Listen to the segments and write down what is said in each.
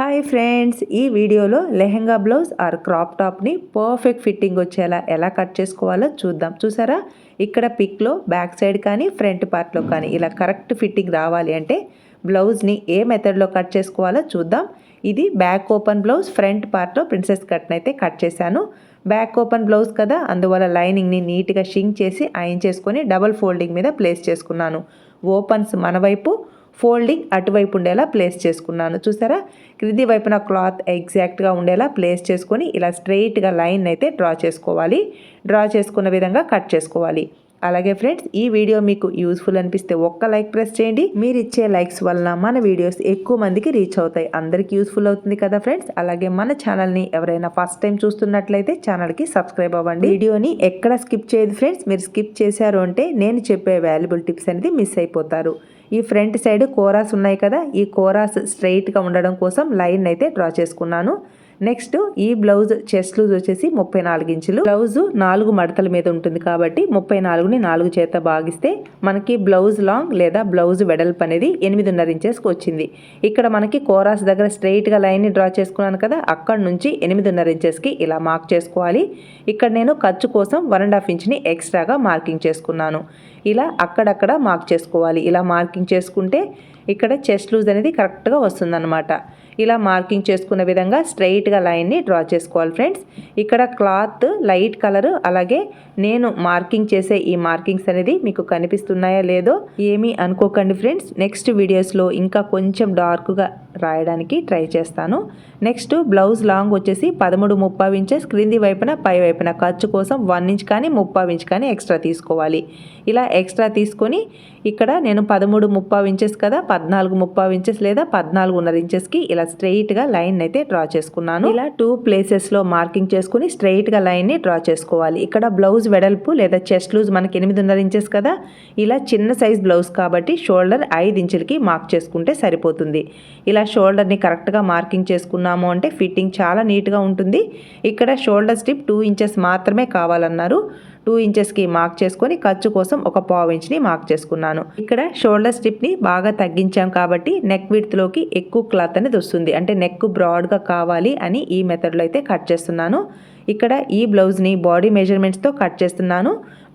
Hi friends ఈ వీడియోలో lehenga blouse or crop టాప్ని పర్ఫెక్ట్ ఫిట్టింగ్ వచ్చేలా ఎలా కట్ చేసుకోవాలో చూద్దాం. చూసారా? ఇక్కడ పిక్లో బ్యాక్ సైడ్ కానీ ఫ్రంట్ పార్ట్లో కానీ ఇలా కరెక్ట్ ఫిట్టింగ్ రావాలి అంటే బ్లౌజ్ని ఏ మెథడ్లో కట్ చేసుకోవాలో చూద్దాం. ఇది బ్యాక్ ఓపెన్ బ్లౌజ్ ఫ్రంట్ పార్ట్లో ప్రిన్సెస్ కట్ని అయితే కట్ చేశాను. బ్యాక్ ఓపెన్ బ్లౌజ్ కదా అందువల్ల లైనింగ్ని నీట్గా షింక్ చేసి ఐన్ చేసుకొని డబల్ ఫోల్డింగ్ మీద ప్లేస్ చేసుకున్నాను. ఓపెన్స్ మన వైపు ఫోల్డింగ్ అటువైపు ఉండేలా ప్లేస్ చేసుకున్నాను. చూసారా? క్రింది వైపున క్లాత్ ఎగ్జాక్ట్గా ఉండేలా ప్లేస్ చేసుకొని ఇలా స్ట్రెయిట్గా లైన్ అయితే డ్రా చేసుకోవాలి. డ్రా చేసుకున్న విధంగా కట్ చేసుకోవాలి. అలాగే ఫ్రెండ్స్ ఈ వీడియో మీకు యూస్ఫుల్ అనిపిస్తే ఒక్క లైక్ ప్రెస్ చేయండి. మీరు ఇచ్చే లైక్స్ వలన మన వీడియోస్ ఎక్కువ మందికి రీచ్ అవుతాయి. అందరికీ యూస్ఫుల్ అవుతుంది కదా ఫ్రెండ్స్? అలాగే మన ఛానల్ని ఎవరైనా ఫస్ట్ టైం చూస్తున్నట్లయితే ఛానల్కి సబ్స్క్రైబ్ అవ్వండి. వీడియోని ఎక్కడ స్కిప్ చేయదు ఫ్రెండ్స్. మీరు స్కిప్ చేశారు అంటే నేను చెప్పే వాల్యుబుల్ టిప్స్ అనేది మిస్ అయిపోతారు. ఈ ఫ్రంట్ సైడ్ కోరాస్ ఉన్నాయి కదా ఈ కోరాస్ స్ట్రైట్గా ఉండడం కోసం లైన్ అయితే డ్రా చేసుకున్నాను. నెక్స్ట్ ఈ బ్లౌజ్ చెస్ట్ లూజ్ వచ్చేసి ముప్పై నాలుగు ఇంచులు. బ్లౌజ్ నాలుగు మడతల మీద ఉంటుంది కాబట్టి ముప్పై నాలుగుని నాలుగు చేత భాగిస్తే మనకి బ్లౌజ్ లాంగ్ లేదా బ్లౌజ్ వెడల్పు అనేది ఎనిమిదిన్నర ఇంచెస్కి వచ్చింది. ఇక్కడ మనకి కోరాస్ దగ్గర స్ట్రైట్గా లైన్ని డ్రా చేసుకున్నాను కదా అక్కడ నుంచి ఎనిమిదిన్నర ఇంచెస్కి ఇలా మార్క్ చేసుకోవాలి. ఇక్కడ నేను ఖర్చు కోసం వన్ అండ్ హాఫ్ ఇంచ్ని ఎక్స్ట్రాగా మార్కింగ్ చేసుకున్నాను. ఇలా అక్కడక్కడ మార్క్ చేసుకోవాలి. ఇలా మార్కింగ్ చేసుకుంటే ఇక్కడ చెస్ట్ లూజ్ అనేది కరెక్ట్గా వస్తుందన్నమాట. ఇలా మార్కింగ్ చేసుకున్న విధంగా స్ట్రైట్గా లైన్ని డ్రా చేసుకోవాలి ఫ్రెండ్స్. ఇక్కడ క్లాత్ లైట్ కలర్ అలాగే నేను మార్కింగ్ చేసే ఈ మార్కింగ్స్ అనేది మీకు కనిపిస్తున్నాయా లేదో ఏమీ అనుకోకండి ఫ్రెండ్స్. నెక్స్ట్ వీడియోస్లో ఇంకా కొంచెం డార్క్గా రాయడానికి ట్రై చేస్తాను. నెక్స్ట్ బ్లౌజ్ లాంగ్ వచ్చేసి పదమూడు ముప్పై ఇంచెస్ క్రింది వైపున పై వైపున ఖర్చు కోసం వన్ ఇంచ్ కానీ ముప్పై ఇంచ్ కానీ ఎక్స్ట్రా తీసుకోవాలి. ఇలా ఎక్స్ట్రా తీసుకొని ఇక్కడ నేను పదమూడు ముప్పై ఇంచెస్ కదా పద్నాలుగు ముప్పై ఇంచెస్ లేదా పద్నాలుగున్నర ఇంచెస్కి ఇలా స్ట్రెయిట్గా లైన్ అయితే డ్రా చేసుకున్నాను. ఇలా టూ ప్లేసెస్లో మార్కింగ్ చేసుకుని స్ట్రెయిట్గా లైన్ని డ్రా చేసుకోవాలి. ఇక్కడ బ్లౌజ్ వెడల్పు లేదా చెస్ట్ లూజ్ మనకి ఎనిమిదిన్నర ఇంచెస్ కదా? ఇలా చిన్న సైజ్ బ్లౌజ్ కాబట్టి షోల్డర్ ఐదు ఇంచులకి మార్క్ చేసుకుంటే సరిపోతుంది. ఇలా షోల్డర్ని కరెక్ట్గా మార్కింగ్ చేసుకున్నాము అంటే ఫిట్టింగ్ చాలా నీట్గా ఉంటుంది. ఇక్కడ షోల్డర్ స్టిప్ టూ ఇంచెస్ మాత్రమే కావాలన్నారు. టూ ఇంచెస్కి మార్క్ చేసుకొని ఖర్చు కోసం ఒక పావు ఇంచ్ని మార్క్ చేసుకున్నాను. ఇక్కడ షోల్డర్ స్ట్రిప్ని బాగా తగ్గించాం కాబట్టి నెక్ విడ్త్లోకి ఎక్కువ క్లాత్ అనేది వస్తుంది. అంటే నెక్ బ్రాడ్గా కావాలి అని ఈ మెథడ్లో అయితే కట్ చేస్తున్నాను. ఇక్కడ ఈ బ్లౌజ్ని బాడీ మెజర్మెంట్స్తో కట్ చేస్తున్నాను.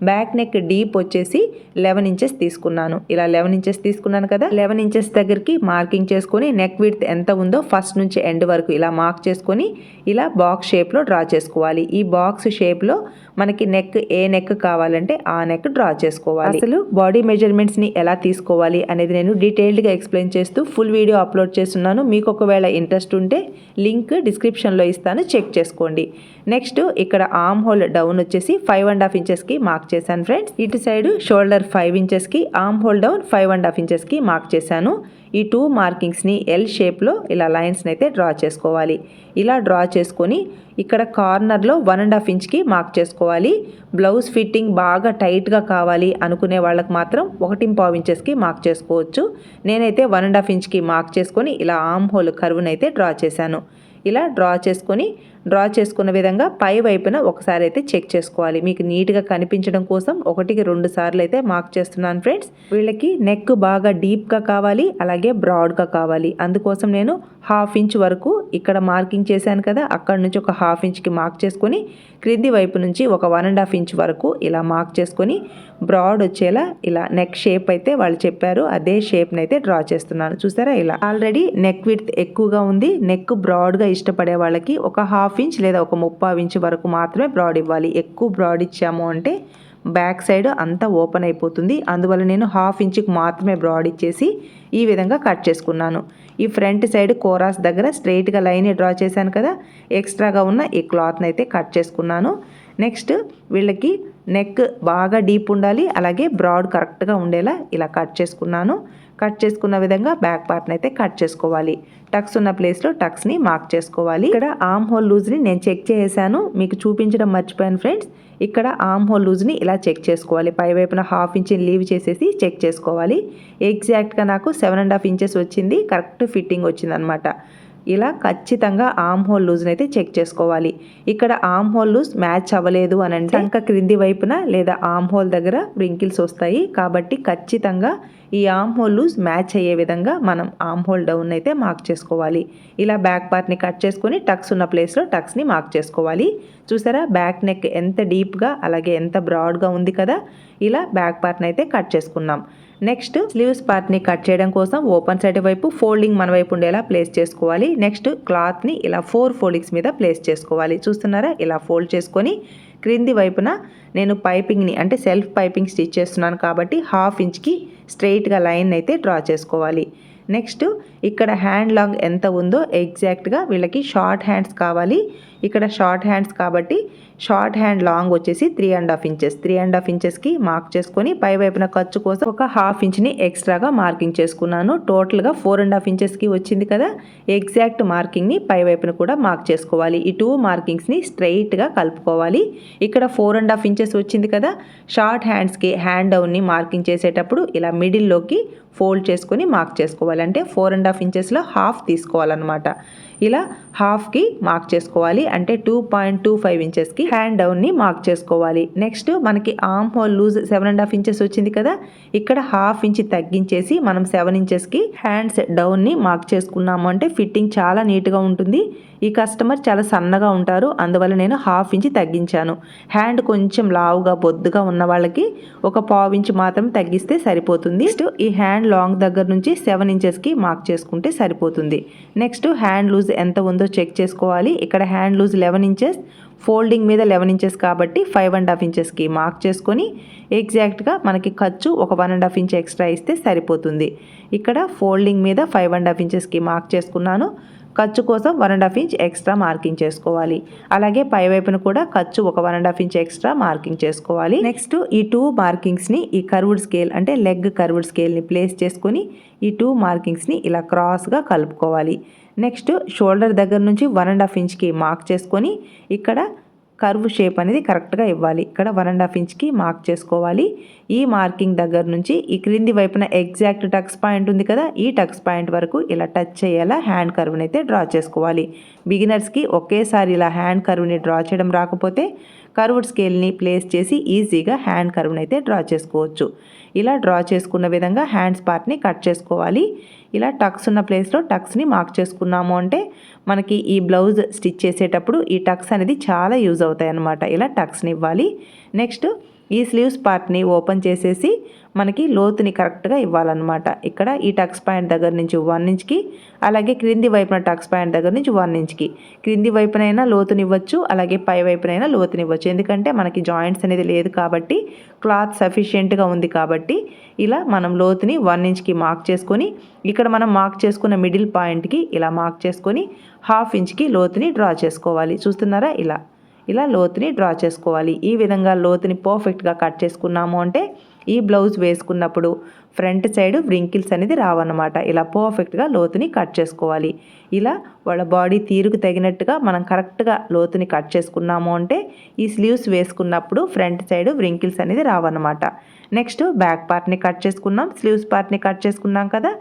బ్యాక్ నెక్ డీప్ వచ్చేసి లెవెన్ ఇంచెస్ తీసుకున్నాను. ఇలా లెవెన్ ఇంచెస్ తీసుకున్నాను కదా లెవెన్ ఇంచెస్ దగ్గరికి మార్కింగ్ చేసుకొని నెక్ విడ్త్ ఎంత ఉందో ఫస్ట్ నుంచి ఎండ్ వరకు ఇలా మార్క్ చేసుకొని ఇలా బాక్స్ షేప్లో డ్రా చేసుకోవాలి. ఈ బాక్స్ షేప్లో మనకి నెక్ ఏ నెక్ కావాలంటే ఆ నెక్ డ్రా చేసుకోవాలి. అసలు బాడీ మెజర్మెంట్స్ని ఎలా తీసుకోవాలి అనేది నేను డీటెయిల్డ్గా ఎక్స్ప్లెయిన్ చేస్తూ ఫుల్ వీడియో అప్లోడ్ చేస్తున్నాను. మీకు ఒకవేళ ఇంట్రెస్ట్ ఉంటే లింక్ డిస్క్రిప్షన్లో ఇస్తాను. చెక్ చేసుకోండి. నెక్స్ట్ ఇక్కడ ఆమ్ హోల్ డౌన్ వచ్చేసి ఫైవ్ అండ్ హాఫ్ ఇంచెస్కి మార్క్ చేశాను ఫ్రెండ్స్ ఇటు సైడ్ షోల్డర్ ఫైవ్ ఇంచెస్కి arm hole down five and half ఇంచెస్కి మార్క్ చేశాను. ఈ టూ మార్కింగ్స్ని ఎల్ షేప్లో ఇలా లైన్స్ని అయితే డ్రా చేసుకోవాలి. ఇలా డ్రా చేసుకొని ఇక్కడ కార్నర్లో వన్ అండ్ హాఫ్ ఇంచ్కి మార్క్ చేసుకోవాలి. బ్లౌజ్ ఫిట్టింగ్ బాగా టైట్గా కావాలి అనుకునే వాళ్ళకి మాత్రం ఒకటి పావు ఇంచెస్కి మార్క్ చేసుకోవచ్చు. నేనైతే వన్ అండ్ హాఫ్ ఇంచ్కి మార్క్ చేసుకొని ఇలా ఆమ్ హోల్ కరువునైతే డ్రా చేశాను. ఇలా డ్రా చేసుకొని డ్రా చేసుకున్న విధంగా పై వైపున ఒకసారి అయితే చెక్ చేసుకోవాలి. మీకు నీట్గా కనిపించడం కోసం ఒకటికి రెండు సార్లు అయితే మార్క్ చేస్తున్నాను ఫ్రెండ్స్. వీళ్ళకి నెక్ బాగా డీప్గా కావాలి అలాగే బ్రాడ్గా కావాలి. అందుకోసం నేను హాఫ్ ఇంచ్ వరకు ఇక్కడ మార్కింగ్ చేశాను కదా అక్కడ నుంచి ఒక హాఫ్ ఇంచ్కి మార్క్ చేసుకొని క్రింది వైపు నుంచి ఒక వన్ అండ్ హాఫ్ ఇంచ్ వరకు ఇలా మార్క్ చేసుకొని బ్రాడ్ వచ్చేలా ఇలా నెక్ షేప్ అయితే వాళ్ళు చెప్పారు. అదే షేప్ని అయితే డ్రా చేస్తున్నాను. చూసారా ఇలా? ఆల్రెడీ నెక్ విడ్త్ ఎక్కువగా ఉంది. నెక్ బ్రాడ్గా ఇష్టపడే వాళ్ళకి ఒక హాఫ్ హాఫ్ ఇంచ్ లేదా ఒక ముప్పై ఇంచ్ వరకు మాత్రమే బ్రాడ్ ఇవ్వాలి. ఎక్కువ బ్రాడ్ ఇచ్చాము అంటే బ్యాక్ సైడ్ అంతా ఓపెన్ అయిపోతుంది. అందువల్ల నేను హాఫ్ ఇంచ్కి మాత్రమే బ్రాడ్ ఇచ్చేసి ఈ విధంగా కట్ చేసుకున్నాను. ఈ ఫ్రంట్ సైడ్ కోరాస్ దగ్గర స్ట్రైట్గా లైన్ డ్రా చేశాను కదా ఎక్స్ట్రాగా ఉన్న ఈ క్లాత్ని అయితే కట్ చేసుకున్నాను. నెక్స్ట్ వీళ్ళకి నెక్ బాగా డీప్ ఉండాలి అలాగే బ్రాడ్ కరెక్ట్గా ఉండేలా ఇలా కట్ చేసుకున్నాను. కట్ చేసుకున్న విధంగా బ్యాక్ పార్ట్ని అయితే కట్ చేసుకోవాలి. టక్స్ ఉన్న ప్లేస్లో టక్స్ని మార్క్ చేసుకోవాలి. ఇక్కడ ఆమ్ హోల్ లూజ్ని నేను చెక్ చేసాను మీకు చూపించడం మర్చిపోయాను ఫ్రెండ్స్. ఇక్కడ ఆమ్ హోల్ లూజ్ని ఇలా చెక్ చేసుకోవాలి. పై వైపున హాఫ్ ఇంచ్ లీవ్ చేసేసి చెక్ చేసుకోవాలి. ఎగ్జాక్ట్గా నాకు సెవెన్ అండ్ హాఫ్ ఇంచెస్ వచ్చింది. కరెక్ట్ ఫిట్టింగ్ వచ్చిందనమాట ఇలా ఖచ్చితంగా ఆమ్ హోల్ లూజ్ని అయితే చెక్ చేసుకోవాలి. ఇక్కడ ఆమ్ హోల్ లూజ్ మ్యాచ్ అవ్వలేదు అని అంటే? ఇంకా క్రింది వైపున లేదా ఆమ్ హోల్ దగ్గర బ్రింకిల్స్ వస్తాయి. కాబట్టి ఖచ్చితంగా ఈ ఆమ్ హోల్ లూజ్ మ్యాచ్ అయ్యే విధంగా మనం ఆమ్ హోల్ డౌన్ అయితే మార్క్ చేసుకోవాలి. ఇలా బ్యాక్ పార్ట్ని కట్ చేసుకొని టక్స్ ఉన్న ప్లేస్లో టక్స్ని మార్క్ చేసుకోవాలి. చూసారా? బ్యాక్ నెక్ ఎంత డీప్గా అలాగే ఎంత బ్రాడ్గా ఉంది కదా? ఇలా బ్యాక్ పార్ట్ని అయితే కట్ చేసుకున్నాం నెక్స్ట్ స్లీవ్స్ పార్ట్ని కట్ చేయడం కోసం ఓపెన్ సైడ్ వైపు ఫోల్డింగ్ మన వైపు ఉండేలా ప్లేస్ చేసుకోవాలి. నెక్స్ట్ క్లాత్ని ఇలా ఫోర్ ఫోల్డింగ్స్ మీద ప్లేస్ చేసుకోవాలి. చూస్తున్నారా? ఇలా ఫోల్డ్ చేసుకొని క్రింది వైపున నేను పైపింగ్ని అంటే సెల్ఫ్ పైపింగ్ స్టిచ్ చేస్తున్నాను కాబట్టి హాఫ్ ఇంచ్కి స్ట్రెయిట్గా లైన్ అయితే డ్రా చేసుకోవాలి. నెక్స్ట్ ఇక్కడ హ్యాండ్ లాంగ్ ఎంత ఉందో ఎగ్జాక్ట్గా వీళ్ళకి షార్ట్ హ్యాండ్స్ కావాలి. ఇక్కడ షార్ట్ హ్యాండ్స్ కాబట్టి షార్ట్ హ్యాండ్ లాంగ్ వచ్చేసి three and half inches three and half ఇంచెస్కి మార్క్ చేసుకొని పై వైపున ఖర్చు కోసం ఒక హాఫ్ ఇంచ్ని ఎక్స్ట్రాగా మార్కింగ్ చేసుకున్నాను. టోటల్గా ఫోర్ అండ్ హాఫ్ ఇంచెస్కి వచ్చింది కదా. ఎగ్జాక్ట్ మార్కింగ్ని పై వైపున కూడా మార్క్ చేసుకోవాలి. ఈ టూ మార్కింగ్స్ని స్ట్రైట్గా కలుపుకోవాలి. ఇక్కడ ఫోర్ అండ్ హాఫ్ ఇంచెస్ వచ్చింది కదా. షార్ట్ హ్యాండ్స్కి హ్యాండ్ డౌన్ని మార్కింగ్ చేసేటప్పుడు ఇలా మిడిల్లోకి ఫోల్డ్ చేసుకొని మార్క్ చేసుకోవాలి. అంటే ఫోర్ అండ్ హాఫ్ ఇంచెస్లో హాఫ్ తీసుకోవాలన్నమాట. ఇలా హాఫ్కి మార్క్ చేసుకోవాలి. అంటే టూ పాయింట్ టూ ఫైవ్ ఇంచెస్కి హ్యాండ్ డౌన్ని మార్క్ చేసుకోవాలి. నెక్స్ట్ మనకి arm hole loose seven and half inches వచ్చింది కదా. ఇక్కడ హాఫ్ ఇంచ్ తగ్గించేసి మనం సెవెన్ ఇంచెస్కి హ్యాండ్స్ డౌన్ని మార్క్ చేసుకున్నాము. అంటే ఫిట్టింగ్ చాలా నీట్గా ఉంటుంది. ఈ కస్టమర్ చాలా సన్నగా ఉంటారు. అందువల్ల నేను హాఫ్ ఇంచ్ తగ్గించాను. హ్యాండ్ కొంచెం లావుగా బొద్దుగా ఉన్న వాళ్ళకి ఒక పావు ఇంచ్ మాత్రం తగ్గిస్తే సరిపోతుంది. నెక్స్ట్ ఈ హ్యాండ్ లాంగ్ దగ్గర నుంచి సెవెన్ ఇంచెస్కి మార్క్ చేసుకుంటే సరిపోతుంది. నెక్స్ట్ హ్యాండ్ లూజ్ ఎంత ఉందో చెక్ చేసుకోవాలి. ఇక్కడ hand loose eleven inches folding మీద లెవెన్ ఇంచెస్ కాబట్టి ఫైవ్ అండ్ హాఫ్ ఇంచెస్కి మార్క్ చేసుకొని ఎగ్జాక్ట్గా మనకి ఖర్చు ఒక one and half inch extra ఇస్తే సరిపోతుంది. ఇక్కడ ఫోల్డింగ్ మీద ఫైవ్ అండ్ హాఫ్ ఇంచెస్కి మార్క్ చేసుకున్నాను. ఖర్చు కోసం one and half inch extra marking చేసుకోవాలి. అలాగే పై వైపున కూడా ఖర్చు ఒక one and half inch extra marking చేసుకోవాలి. నెక్స్ట్ ఈ టూ మార్కింగ్స్ని ఈ కర్వ్డ్ స్కేల్ అంటే లెగ్ కర్వుడ్ స్కేల్ని ప్లేస్ చేసుకొని ఈ టూ మార్కింగ్స్ని ఇలా క్రాస్గా కలుపుకోవాలి. నెక్స్ట్ షోల్డర్ దగ్గర నుంచి వన్ అండ్ హాఫ్ ఇంచ్కి మార్క్ చేసుకొని ఇక్కడ కర్వ్ షేప్ అనేది కరెక్ట్గా ఇవ్వాలి. ఇక్కడ వన్ అండ్ హాఫ్ ఇంచ్కి మార్క్ చేసుకోవాలి. ఈ మార్కింగ్ దగ్గర నుంచి ఈ క్రింది వైపున ఎగ్జాక్ట్ టక్స్ పాయింట్ ఉంది కదా ఈ టక్స్ పాయింట్ వరకు ఇలా టచ్ చేయాలా హ్యాండ్ కర్వ్ని అయితే డ్రా చేసుకోవాలి. బిగినర్స్కి ఒకేసారి ఇలా హ్యాండ్ కర్వ్ని డ్రా చేయడం రాకపోతే కర్వ్డ్ స్కేల్ని ప్లేస్ చేసి ఈజీగా హ్యాండ్ కర్వ్ని అయితే డ్రా చేసుకోవచ్చు. ఇలా డ్రా చేసుకున్న విధంగా హ్యాండ్స్ పార్ట్ని కట్ చేసుకోవాలి. ఇలా టక్స్ ఉన్న ప్లేస్లో టక్స్ని మార్క్ చేసుకున్నాము అంటే మనకి ఈ బ్లౌజ్ స్టిచ్ చేసేటప్పుడు ఈ టక్స్ అనేది చాలా యూజ్ అవుతాయి అన్నమాట ఇలా టక్స్ని ఇవ్వాలి. నెక్స్ట్ ఈ స్లీవ్స్ పార్ట్ని ఓపెన్ చేసేసి మనకి లోతుని కరెక్ట్గా ఇవ్వాలన్నమాట. ఇక్కడ ఈ టక్స్ పాయింట్ దగ్గర నుంచి వన్ ఇంచ్కి అలాగే క్రింది వైపున టక్స్ పాయింట్ దగ్గర నుంచి వన్ ఇంచ్కి. క్రింది వైపునైనా లోతునివ్వచ్చు అలాగే పై వైపునైనా లోతునివ్వచ్చు. ఎందుకంటే మనకి జాయింట్స్ అనేది లేదు కాబట్టి క్లాత్ సఫిషియెంట్గా ఉంది కాబట్టి ఇలా మనం లోతుని వన్ ఇంచ్కి మార్క్ చేసుకొని ఇక్కడ మనం మార్క్ చేసుకున్న మిడిల్ పాయింట్కి ఇలా మార్క్ చేసుకొని హాఫ్ ఇంచ్కి లోతుని డ్రా చేసుకోవాలి. చూస్తున్నారా? ఇలా. ఇలా లోతుని డ్రా చేసుకోవాలి. ఈ విధంగా లోతుని పర్ఫెక్ట్గా కట్ చేసుకున్నాము అంటే ఈ బ్లౌజ్ వేసుకున్నప్పుడు ఫ్రంట్ సైడ్ వ్రింకిల్స్ అనేది రావన్నమాట. ఇలా పర్ఫెక్ట్గా లోతుని కట్ చేసుకోవాలి. ఇలా వాళ్ళ బాడీ తీరుకు తగినట్టుగా మనం కరెక్ట్గా లోతుని కట్ చేసుకున్నాము అంటే ఈ స్లీవ్స్ వేసుకున్నప్పుడు ఫ్రంట్ సైడ్ వ్రింకిల్స్ అనేది రావన్నమాట. నెక్స్ట్ బ్యాక్ పార్ట్ని కట్ చేసుకున్నాం. స్లీవ్స్ పార్ట్ని కట్ చేసుకున్నాం కదా.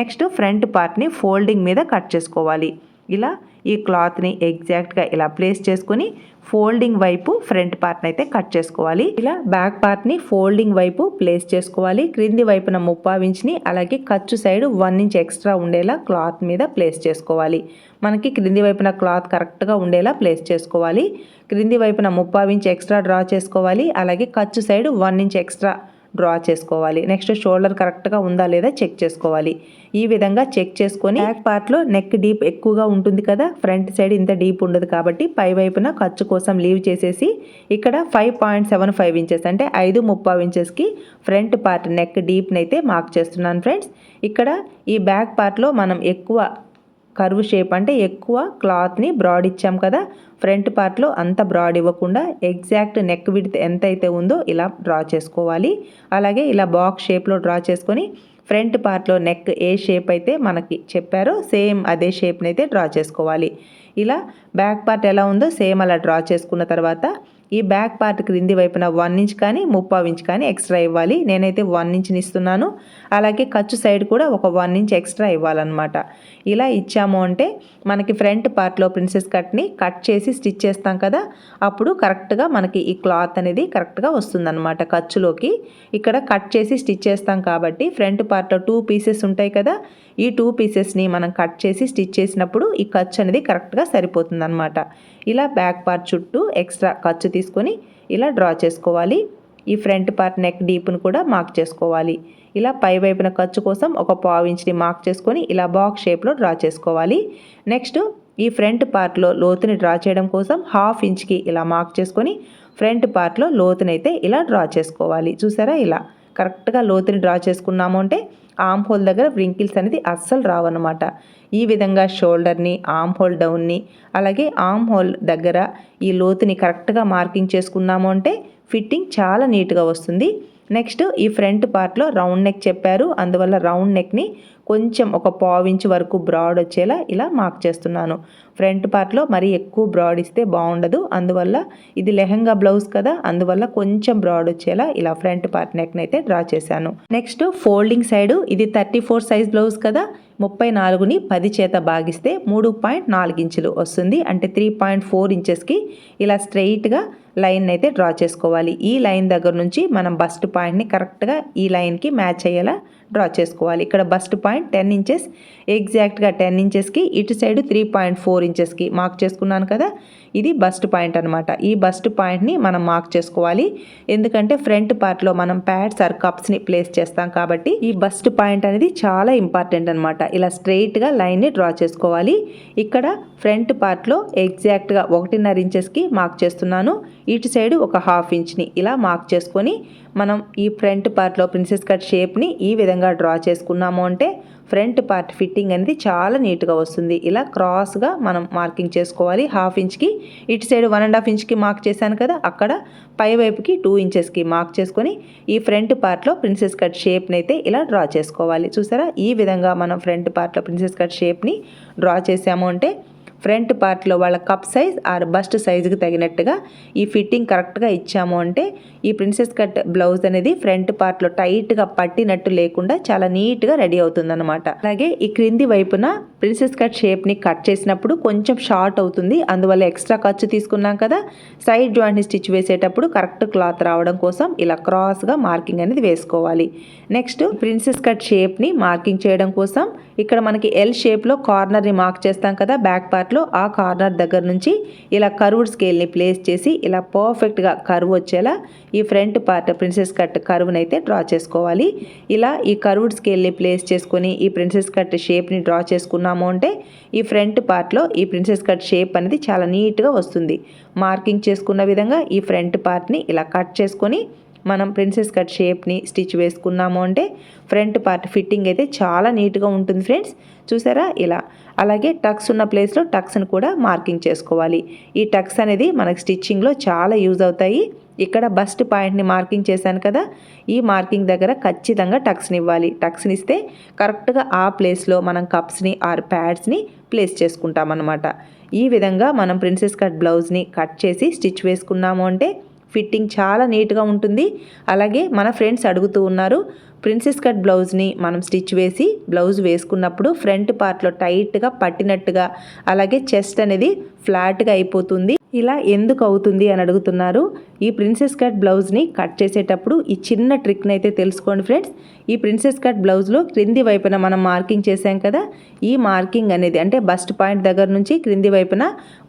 నెక్స్ట్ ఫ్రంట్ పార్ట్ని ఫోల్డింగ్ మీద కట్ చేసుకోవాలి. ఇలా ఈ క్లాత్ని ఎగ్జాక్ట్గా ఇలా ప్లేస్ చేసుకుని ఫోల్డింగ్ వైపు ఫ్రంట్ పార్ట్ని అయితే కట్ చేసుకోవాలి. ఇలా బ్యాక్ పార్ట్ని ఫోల్డింగ్ వైపు ప్లేస్ చేసుకోవాలి. క్రింది వైపున ముప్పావు ఇంచ్ని అలాగే ఖర్చు సైడ్ వన్ ఇంచ్ ఎక్స్ట్రా ఉండేలా క్లాత్ మీద ప్లేస్ చేసుకోవాలి. మనకి క్రింది వైపున క్లాత్ కరెక్ట్గా ఉండేలా ప్లేస్ చేసుకోవాలి. క్రింది వైపున ముప్పావు ఇంచ్ ఎక్స్ట్రా డ్రా చేసుకోవాలి. అలాగే ఖర్చు side one inch extra draw చేసుకోవాలి. నెక్స్ట్ షోల్డర్ కరెక్ట్గా ఉందా లేదా చెక్ చేసుకోవాలి. ఈ విధంగా చెక్ చేసుకొని బ్యాక్ పార్ట్లో నెక్ డీప్ ఎక్కువగా ఉంటుంది కదా ఫ్రంట్ సైడ్ ఇంత డీప్ ఉండదు కాబట్టి పై వైపున ఖర్చు కోసం లీవ్ చేసేసి ఇక్కడ five point seven five inches అంటే ఐదు ముప్పావు ఇంచెస్కి ఫ్రంట్ పార్ట్ నెక్ డీప్ని అయితే మార్క్ చేస్తున్నాను ఫ్రెండ్స్. ఇక్కడ ఈ బ్యాక్ పార్ట్లో మనం ఎక్కువ కర్వ్ షేప్ అంటే ఎక్కువ క్లాత్ని బ్రాడ్ ఇచ్చాం కదా ఫ్రంట్ పార్ట్లో అంత బ్రాడ్ ఇవ్వకుండా ఎగ్జాక్ట్ నెక్ విడ్త్ ఎంత అయితే ఉందో ఇలా డ్రా చేసుకోవాలి. అలాగే ఇలా బాక్స్ షేప్లో డ్రా చేసుకొని ఫ్రంట్ పార్ట్లో నెక్ ఏ షేప్ అయితే మనకి చెప్పారో సేమ్ అదే షేప్ని అయితే డ్రా చేసుకోవాలి. ఇలా బ్యాక్ పార్ట్ ఎలా ఉందో సేమ్ అలా డ్రా చేసుకున్న తర్వాత ఈ బ్యాక్ పార్ట్ క్రింది వైపున వన్ ఇంచ్ కానీ ముప్పావు ఇంచ్ కానీ ఎక్స్ట్రా ఇవ్వాలి. నేనైతే వన్ ఇంచ్ని ఇస్తున్నాను. అలాగే ఖర్చు సైడ్ కూడా ఒక వన్ ఇంచ్ ఎక్స్ట్రా ఇవ్వాలన్నమాట. ఇలా ఇచ్చాము అంటే మనకి ఫ్రంట్ పార్ట్లో ప్రిన్సెస్ కట్ని కట్ చేసి స్టిచ్ చేస్తాం కదా అప్పుడు కరెక్ట్గా మనకి ఈ క్లాత్ అనేది కరెక్ట్గా వస్తుందన్నమాట ఖర్చులోకి. ఇక్కడ కట్ చేసి స్టిచ్ చేస్తాం కాబట్టి ఫ్రంట్ పార్ట్లో టూ పీసెస్ ఉంటాయి కదా ఈ టూ పీసెస్ని మనం కట్ చేసి స్టిచ్ చేసినప్పుడు ఈ ఖర్చు అనేది కరెక్ట్గా సరిపోతుంది అనమాట ఇలా బ్యాక్ పార్ట్ చుట్టూ ఎక్స్ట్రా ఖర్చు తీసుకొని ఇలా డ్రా చేసుకోవాలి. ఈ ఫ్రంట్ పార్ట్ నెక్ డీప్ను కూడా మార్క్ చేసుకోవాలి. ఇలా పై వైపున ఖర్చు కోసం ఒక పావు ఇంచ్ని మార్క్ చేసుకొని ఇలా బాక్స్ షేప్లో డ్రా చేసుకోవాలి. నెక్స్ట్ ఈ ఫ్రంట్ పార్ట్లో లోతుని డ్రా చేయడం కోసం హాఫ్ ఇంచ్కి ఇలా మార్క్ చేసుకొని ఫ్రంట్ పార్ట్లో లోతునైతే ఇలా డ్రా చేసుకోవాలి. చూసారా ఇలా? కరెక్ట్గా లోతుని డ్రా చేసుకున్నాము అంటే ఆమ్ హోల్ దగ్గర వ్రింకిల్స్ అనేది అస్సలు రావన్నమాట. ఈ విధంగా షోల్డర్ని ఆమ్ హోల్ డౌన్ని అలాగే ఆమ్ హోల్ దగ్గర ఈ లోతుని కరెక్ట్గా మార్కింగ్ చేసుకున్నాము అంటే ఫిట్టింగ్ చాలా నీట్గా వస్తుంది. నెక్స్ట్ ఈ ఫ్రంట్ పార్ట్లో రౌండ్ నెక్ చెప్పారు. అందువల్ల రౌండ్ నెక్ని కొంచెం ఒక పావించ్ వరకు బ్రాడ్ వచ్చేలా ఇలా మార్క్ చేస్తున్నాను. ఫ్రంట్ పార్ట్లో మరీ ఎక్కువ బ్రాడ్ ఇస్తే బాగుండదు. అందువల్ల ఇది లెహంగా బ్లౌజ్ కదా అందువల్ల కొంచెం బ్రాడ్ వచ్చేలా ఇలా ఫ్రంట్ పార్ట్ నెక్ని అయితే డ్రా చేశాను. నెక్స్ట్ ఫోల్డింగ్ సైడ్ ఇది థర్టీ ఫోర్ సైజ్ బ్లౌజ్ కదా ముప్పై నాలుగుని పది చేత భాగిస్తే మూడు పాయింట్ నాలుగు ఇంచులు వస్తుంది. అంటే త్రీ పాయింట్ ఫోర్ ఇంచెస్కి ఇలా స్ట్రెయిట్గా లైన్ అయితే డ్రా చేసుకోవాలి. ఈ లైన్ దగ్గర నుంచి మనం బస్ట్ పాయింట్ని కరెక్ట్గా ఈ లైన్కి మ్యాచ్ అయ్యేలా డ్రా చేసుకోవాలి. ఇక్కడ బస్ట్ పాయింట్ టెన్ ఇంచెస్ ఎగ్జాక్ట్గా టెన్ ఇంచెస్కి ఇటు సైడ్ త్రీ పాయింట్ ఫోర్ ఇంచెస్కి మార్క్ చేసుకున్నాను కదా ఇది బస్ట్ పాయింట్ అనమాట ఈ బస్ట్ పాయింట్ని మనం మార్క్ చేసుకోవాలి. ఎందుకంటే ఫ్రంట్ పార్ట్లో మనం ప్యాడ్స్ ఆర్ కప్స్ని ప్లేస్ చేస్తాం కాబట్టి ఈ బస్ట్ పాయింట్ అనేది చాలా ఇంపార్టెంట్ అనమాట ఇలా స్ట్రెయిట్గా లైన్ని డ్రా చేసుకోవాలి. ఇక్కడ ఫ్రంట్ పార్ట్లో ఎగ్జాక్ట్గా ఒకటిన్నర ఇంచెస్కి మార్క్ చేస్తున్నాను. ఇటు సైడ్ ఒక హాఫ్ ఇంచ్ని ఇలా మార్క్ చేసుకొని మనం ఈ ఫ్రంట్ పార్ట్లో ప్రిన్సెస్ కట్ షేప్ని ఈ విధంగా డ్రా చేసుకున్నాము అంటే ఫ్రంట్ పార్ట్ ఫిట్టింగ్ అనేది చాలా నీట్గా వస్తుంది. ఇలా క్రాస్గా మనం మార్కింగ్ చేసుకోవాలి. హాఫ్ ఇంచ్కి ఇటు సైడ్ వన్ అండ్ హాఫ్ ఇంచ్కి మార్క్ చేశాను కదా అక్కడ పై వైపుకి టూ ఇంచెస్కి మార్క్ చేసుకొని ఈ ఫ్రంట్ పార్ట్లో ప్రిన్సెస్ కట్ షేప్ని అయితే ఇలా డ్రా చేసుకోవాలి. చూసారా? ఈ విధంగా మనం ఫ్రంట్ పార్ట్లో ప్రిన్సెస్ కట్ షేప్ని డ్రా చేసాము అంటే ఫ్రంట్ పార్ట్లో వాళ్ళ కప్ సైజ్ ఆర్ బస్ట్ సైజుకి తగినట్టుగా ఈ ఫిట్టింగ్ కరెక్ట్గా ఇచ్చాము అంటే ఈ ప్రిన్సెస్ కట్ బ్లౌజ్ అనేది ఫ్రంట్ పార్ట్లో టైట్గా పట్టినట్టు లేకుండా చాలా నీట్గా రెడీ అవుతుందన్నమాట. అలాగే ఈ క్రింది వైపున ప్రిన్సెస్ కట్ షేప్ని కట్ చేసినప్పుడు కొంచెం షార్ట్ అవుతుంది. అందువల్ల ఎక్స్ట్రా ఖర్చు తీసుకున్నాం కదా. సైడ్ జాయింట్ని స్టిచ్ వేసేటప్పుడు కరెక్ట్ క్లాత్ రావడం కోసం ఇలా క్రాస్గా మార్కింగ్ అనేది వేసుకోవాలి. నెక్స్ట్ ప్రిన్సెస్ కట్ షేప్ని మార్కింగ్ చేయడం కోసం ఇక్కడ మనకి ఎల్ షేప్లో కార్నర్ని మార్క్ చేస్తాం కదా బ్యాక్ పార్ట్ స్పాట్లో ఆ కార్నర్ దగ్గర నుంచి ఇలా కర్వ్డ్ స్కేల్ని ప్లేస్ చేసి ఇలా పర్ఫెక్ట్గా కర్వ్ వచ్చేలా ఈ ఫ్రంట్ పార్ట్ ప్రిన్సెస్ కట్ కర్వ్ని అయితే డ్రా చేసుకోవాలి. ఇలా ఈ కర్వ్డ్ స్కేల్ని ప్లేస్ చేసుకొని ఈ ప్రిన్సెస్ కట్ షేప్ని డ్రా చేసుకున్నాము అంటే ఈ ఫ్రంట్ పార్ట్లో ఈ ప్రిన్సెస్ కట్ షేప్ అనేది చాలా నీట్గా వస్తుంది. మార్కింగ్ చేసుకున్న విధంగా ఈ ఫ్రంట్ పార్ట్ని ఇలా కట్ చేసుకొని మనం ప్రిన్సెస్ కట్ షేప్ని స్టిచ్ వేసుకున్నాము అంటే ఫ్రంట్ పార్ట్ ఫిట్టింగ్ అయితే చాలా నీట్గా ఉంటుంది ఫ్రెండ్స్ చూసారా ఇలా? అలాగే టక్స్ ఉన్న ప్లేస్లో టక్స్ని కూడా మార్కింగ్ చేసుకోవాలి. ఈ టక్స్ అనేది మనకి స్టిచ్చింగ్లో చాలా యూజ్ అవుతాయి. ఇక్కడ బస్ట్ పాయింట్ని మార్కింగ్ చేశాను కదా? ఈ మార్కింగ్ దగ్గర ఖచ్చితంగా టక్స్ని ఇవ్వాలి. టక్స్ని ఇస్తే కరెక్ట్గా ఆ ప్లేస్లో మనం కప్స్ని ఆర్ ప్యాడ్స్ని ప్లేస్ చేసుకుంటామన్నమాట. ఈ విధంగా మనం ప్రిన్సెస్ కట్ బ్లౌజ్ని కట్ చేసి స్టిచ్ వేసుకున్నాము అంటే ఫిట్టింగ్ చాలా నీట్గా ఉంటుంది. అలాగే మన ఫ్రెండ్స్ అడుగుతూ ఉన్నారు ప్రిన్సెస్ కట్ బ్లౌజ్ని మనం స్టిచ్ వేసి బ్లౌజ్ వేసుకున్నప్పుడు ఫ్రంట్ పార్ట్లో టైట్గా పట్టినట్టుగా అలాగే చెస్ట్ అనేది ఫ్లాట్గా అయిపోతుంది. ఇలా ఎందుకు అవుతుంది? అని అడుగుతున్నారు. ఈ ప్రిన్సెస్ కట్ బ్లౌజ్ని కట్ చేసేటప్పుడు ఈ చిన్న ట్రిక్ని అయితే తెలుసుకోండి ఫ్రెండ్స్. ఈ ప్రిన్సెస్ కట్ బ్లౌజ్లో క్రింది వైపున మనం మార్కింగ్ చేసాం కదా ఈ మార్కింగ్ అనేది అంటే బస్ట్ పాయింట్ దగ్గర నుంచి క్రింది వైపున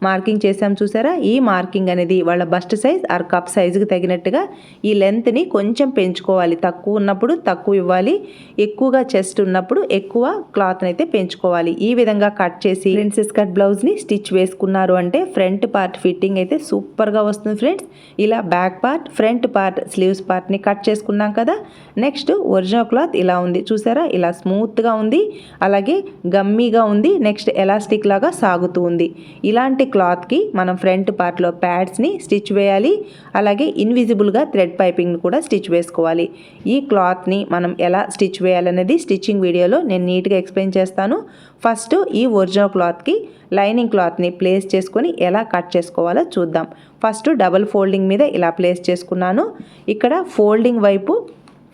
మార్కింగ్ చేసాం చూసారా? ఈ మార్కింగ్ అనేది వాళ్ళ బస్ట్ సైజ్ ఆర్ కప్ సైజుకి తగినట్టుగా ఈ లెంత్ని కొంచెం పెంచుకోవాలి. తక్కువ ఉన్నప్పుడు తక్కువ ఇవ్వాలి. ఎక్కువగా చెస్ట్ ఉన్నప్పుడు ఎక్కువ క్లాత్ని అయితే పెంచుకోవాలి. ఈ విధంగా కట్ చేసి ప్రిన్సెస్ కట్ బ్లౌజ్ని స్టిచ్ వేసుకున్నారు అంటే ఫ్రంట్ పార్ట్ ఫిట్టింగ్ అయితే సూపర్గా వస్తుంది ఫ్రెండ్స్. ఇలా back part front part sleeves పార్ట్ని కట్ చేసుకున్నాం కదా. నెక్స్ట్ ఒరిజినల్ క్లాత్ ఇలా ఉంది. చూసారా? ఇలా స్మూత్గా ఉంది. అలాగే గమ్మీగా ఉంది. నెక్స్ట్ ఎలాస్టిక్ లాగా సాగుతూ ఉంది. ఇలాంటి క్లాత్కి మనం ఫ్రంట్ పార్ట్లో ప్యాడ్స్ని స్టిచ్ వేయాలి. అలాగే ఇన్విజిబుల్గా థ్రెడ్ పైపింగ్ని కూడా స్టిచ్ వేసుకోవాలి. ఈ క్లాత్ని మనం ఎలా స్టిచ్ వేయాలనేది స్టిచ్చింగ్ వీడియోలో నేను నీట్గా ఎక్స్ప్లెయిన్ చేస్తాను. ఫస్ట్ ఈ ఒరిజినల్ క్లాత్కి లైనింగ్ క్లాత్ని ప్లేస్ చేసుకొని ఎలా కట్ చేసుకోవాలో చూద్దాం. ఫస్ట్ డబల్ ఫోల్డింగ్ మీద ఇలా ప్లేస్ చేసుకున్నాను. ఇక్కడ ఫోల్డింగ్ వైపు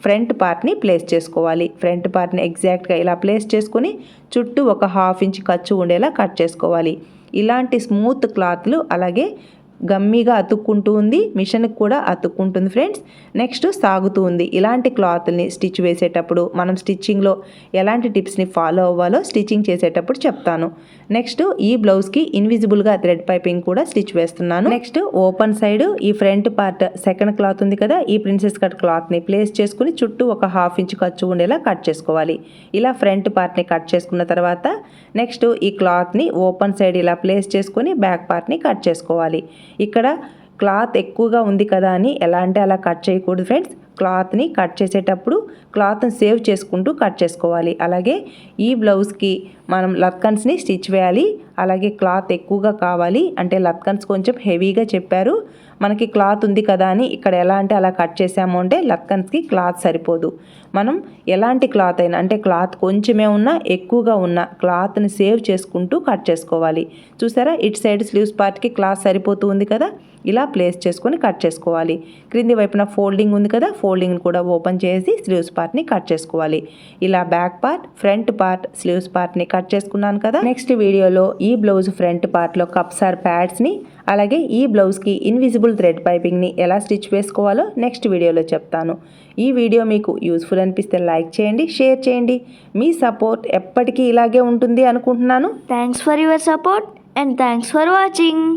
ఫ్రంట్ పార్ట్ని ప్లేస్ చేసుకోవాలి. ఫ్రంట్ పార్ట్ని ఎగ్జాక్ట్గా ఇలా ప్లేస్ చేసుకుని చుట్టూ ఒక హాఫ్ ఇంచ్ ఖర్చు ఉండేలా కట్ చేసుకోవాలి. ఇలాంటి స్మూత్ క్లాత్లు అలాగే గమ్మీగా అతుక్కుంటూ ఉంది మిషన్కి కూడా అతుక్కుంటుంది ఫ్రెండ్స్. నెక్స్ట్ సాగుతూ ఉంది. ఇలాంటి క్లాత్ని స్టిచ్ వేసేటప్పుడు మనం స్టిచ్చింగ్లో ఎలాంటి టిప్స్ని ఫాలో అవ్వాలో స్టిచ్చింగ్ చేసేటప్పుడు చెప్తాను. నెక్స్ట్ ఈ బ్లౌజ్కి ఇన్విజిబుల్గా థ్రెడ్ పైపింగ్ కూడా స్టిచ్ వేస్తున్నాను. నెక్స్ట్ ఓపెన్ సైడ్ ఈ ఫ్రంట్ పార్ట్ సెకండ్ క్లాత్ ఉంది కదా ఈ ప్రిన్సెస్ కట్ క్లాత్ని ప్లేస్ చేసుకుని చుట్టూ ఒక హాఫ్ ఇంచ్ ఖర్చు ఉండేలా కట్ చేసుకోవాలి. ఇలా ఫ్రంట్ పార్ట్ని కట్ చేసుకున్న తర్వాత నెక్స్ట్ ఈ క్లాత్ని ఓపెన్ సైడ్ ఇలా ప్లేస్ చేసుకొని బ్యాక్ పార్ట్ని కట్ చేసుకోవాలి. ఇక్కడ క్లాత్ ఎక్కువగా ఉంది కదా అని ఎలా అంటే అలా కట్ చేయకూడదు ఫ్రెండ్స్. క్లాత్ని కట్ చేసేటప్పుడు క్లాత్ని సేవ్ చేసుకుంటూ కట్ చేసుకోవాలి. అలాగే ఈ బ్లౌజ్కి మనం లత్కన్స్ని స్టిచ్ వేయాలి. అలాగే క్లాత్ ఎక్కువగా కావాలి. అంటే లత్కన్స్ కొంచెం హెవీగా చెప్పారు. మనకి క్లాత్ ఉంది కదా అని ఇక్కడ ఎలా అంటే అలా కట్ చేసాము అంటే లత్కన్స్కి క్లాత్ సరిపోదు. మనం ఎలాంటి క్లాత్ అయినా అంటే క్లాత్ కొంచెమే ఉన్నా ఎక్కువగా ఉన్న క్లాత్ని సేవ్ చేసుకుంటూ కట్ చేసుకోవాలి. చూసారా? ఇటు సైడ్ స్లీవ్స్ పార్ట్కి క్లాత్ సరిపోతూ ఉంది కదా? ఇలా ప్లేస్ చేసుకొని కట్ చేసుకోవాలి. క్రింది వైపున ఫోల్డింగ్ ఉంది కదా? ఫోల్డింగ్ని కూడా ఓపెన్ చేసి స్లీవ్స్ పార్ట్ని కట్ చేసుకోవాలి. ఇలా back part front part sleeves పార్ట్ని కట్ చేసుకున్నాను కదా? నెక్స్ట్ వీడియోలో ఈ ఈ బ్లౌజ్ ఫ్రంట్ పార్ట్లో కప్స్ ఆర్ ప్యాడ్స్ని అలాగే ఈ బ్లౌజ్కి ఇన్విజిబుల్ థ్రెడ్ పైపింగ్ని ఎలా స్టిచ్ వేసుకోవాలో నెక్స్ట్ వీడియోలో చెప్తాను. ఈ వీడియో మీకు యూస్ఫుల్ అనిపిస్తే లైక్ చేయండి షేర్ చేయండి. మీ సపోర్ట్ ఎప్పటికీ ఇలాగే ఉంటుంది అనుకుంటున్నాను. Thanks for your support and thanks for watching